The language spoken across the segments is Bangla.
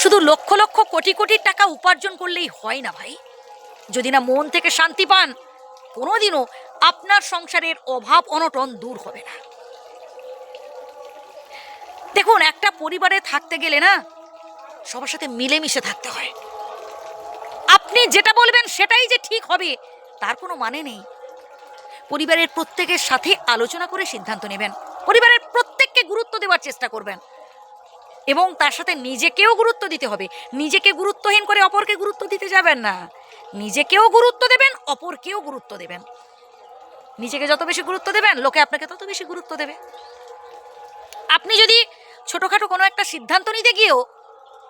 শুধু লক্ষ লক্ষ কোটি কোটি টাকা উপার্জন করলেই হয় না ভাই। যদি না মন থেকে শান্তি পান, কোনোদিনও আপনার সংসারের অভাব অনটন দূর হবে না। দেখুন, একটা পরিবারে থাকতে গেলে না, সবার সাথে মিলেমিশে থাকতে হয়। আপনি যেটা বলবেন সেটাই যে ঠিক হবে, তার কোনো মানে নেই। পরিবারের প্রত্যেকের সাথে আলোচনা করে সিদ্ধান্ত নেবেন। পরিবারের প্রত্যেককে গুরুত্ব দেওয়ার চেষ্টা করবেন। এবং তার সাথে নিজেকেও গুরুত্ব দিতে হবে। নিজেকে গুরুত্বহীন করে অপরকে গুরুত্ব দিতে যাবেন না। নিজেকেও গুরুত্ব দেবেন, অপরকেও গুরুত্ব দেবেন। নিজেকে যত বেশি গুরুত্ব দেবেন, লোকে আপনাকে তত বেশি গুরুত্ব দেবে। আপনি যদি ছোটোখাটো কোনো একটা সিদ্ধান্ত নিতে গিয়েও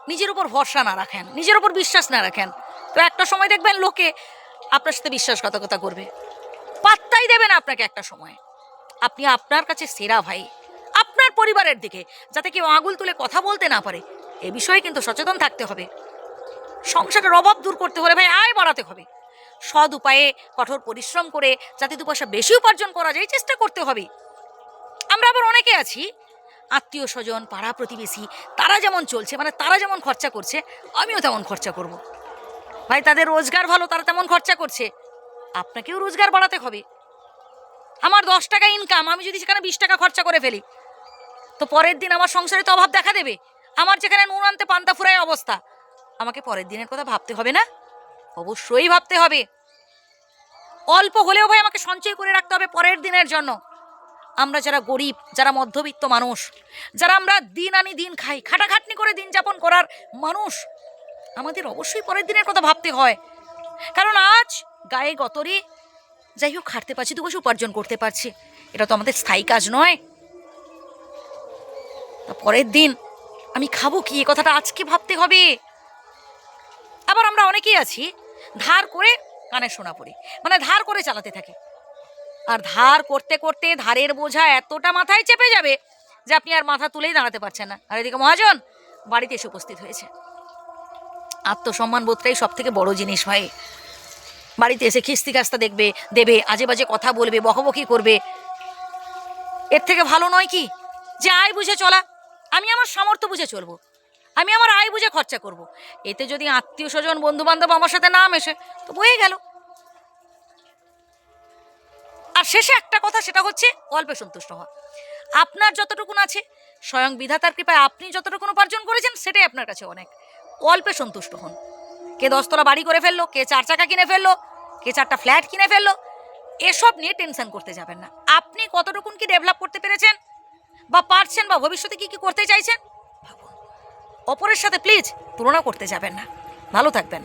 নিজের উপর ভরসা না রাখেন, নিজের উপর বিশ্বাস না রাখেন, তো একটা সময় দেখবেন লোকে আপনার সাথে বিশ্বাসঘাতকতা করবে। পাত্তাই দেবে না আপনাকে একটা সময়। আপনি আপনার কাছে সেরা ভাই। আপনার পরিবারের দিকে, যাতে কেউ আঙুল তুলে কথা বলতে না পারে। এ বিষয়ে কিন্তু সচেতন থাকতে হবে। সংসারের অভাব দূর করতে হলে ভাই আয় বাড়াতে হবে। সৎ উপায়ে কঠোর পরিশ্রম করে যাতে দু পয়সা বেশি উপার্জন করা যায় চেষ্টা করতে হবে। আমরা আবার অনেকে আছি, আত্মীয় স্বজন, পাড়া প্রতিবেশী, তারা যেমন চলছে মানে তারা যেমন খরচা করছে, আমিও তেমন খরচা করব। ভাই, তাদের রোজগার ভালো, তারা তেমন খরচা করছে। আপনাকেও রোজগার বাড়াতে হবে। আমার দশ টাকা ইনকাম আমি যদি সেখানে বিশ টাকা খরচা করে ফেলি তো পরের দিন আমার সংসারে তো অভাব দেখা দেবে। আমার যেখানে নুন আনতে পান্তা ফুরায় অবস্থা। আমাকে পরের দিনের কথা ভাবতে হবে না? অবশ্যই ভাবতে হবে। অল্প হলেও ভাই আমাকে সঞ্চয় করে রাখতে হবে পরের দিনের জন্য। আমরা যারা গরিব, যারা মধ্যবিত্ত মানুষ, যারা আমরা দিন আনি দিন খাই, খাটাখাটনি করে দিন যাপন করার মানুষ, আমাদের অবশ্যই পরের দিনের কথা ভাবতে হয়। কারণ আজ গায়ে গতরে যাই হোক, খাটতে পারছি, দু বসে উপার্জন করতে পারছি। এটা তো আমাদের স্থায়ী কাজ নয়। তা পরের দিন আমি খাব কি? এ কথাটা আজকে ভাবতে হবে। আবার আমরা অনেকেই আছি, ধার করে কানে শোনা পড়ি মানে ধার করে চালাতে থাকি। আর ধার করতে করতে ধারের বোঝা এতটা মাথায় চেপে যাবে যে আপনি আর মাথা তুলেই দাঁড়াতে পারছেন না। আর এদিকে মহাজন বাড়িতে এসে উপস্থিত হয়েছে। আত্মসম্মান বোধটাই সব থেকে বড় জিনিস ভাই। বাড়িতে এসে খিস্তি কাস্তা দেখবে, দেবে আজে বাজে কথা বলবে, বকবকি করবে। এর থেকে ভালো নয় কি? যে আয় বুঝে চলা। আমি আমার সামর্থ্য বুঝে চলবো। আমি আমার আয় বুঝে খরচা করব। এতে যদি আত্মীয় স্বজন বন্ধু বান্ধব আমার সাথে না মেশে, তো বয়ে গেল। আর শেষে একটা কথা, সেটা হচ্ছে অল্পে সন্তুষ্ট হওয়া। আপনার যতটুকুন আছে, স্বয়ং বিধাতার কৃপায় আপনি যতটুকুন উপার্জন করেছেন, সেটাই আপনার কাছে অনেক। অল্পে সন্তুষ্ট হন। কে দশতলা বাড়ি করে ফেলল, কে চার চাকা কিনে ফেলল, কে চারটা ফ্ল্যাট কিনে ফেলল, এসব নিয়ে টেনশন করতে যাবেন না। আপনি কতটুকুন কি ডেভেলপ করতে পেরেছেন বা পারছেন বা ভবিষ্যতে কি কি করতে চাইছেন? অপরের সাথে প্লিজ তুলনা করতে যাবেন না। ভালো থাকবেন।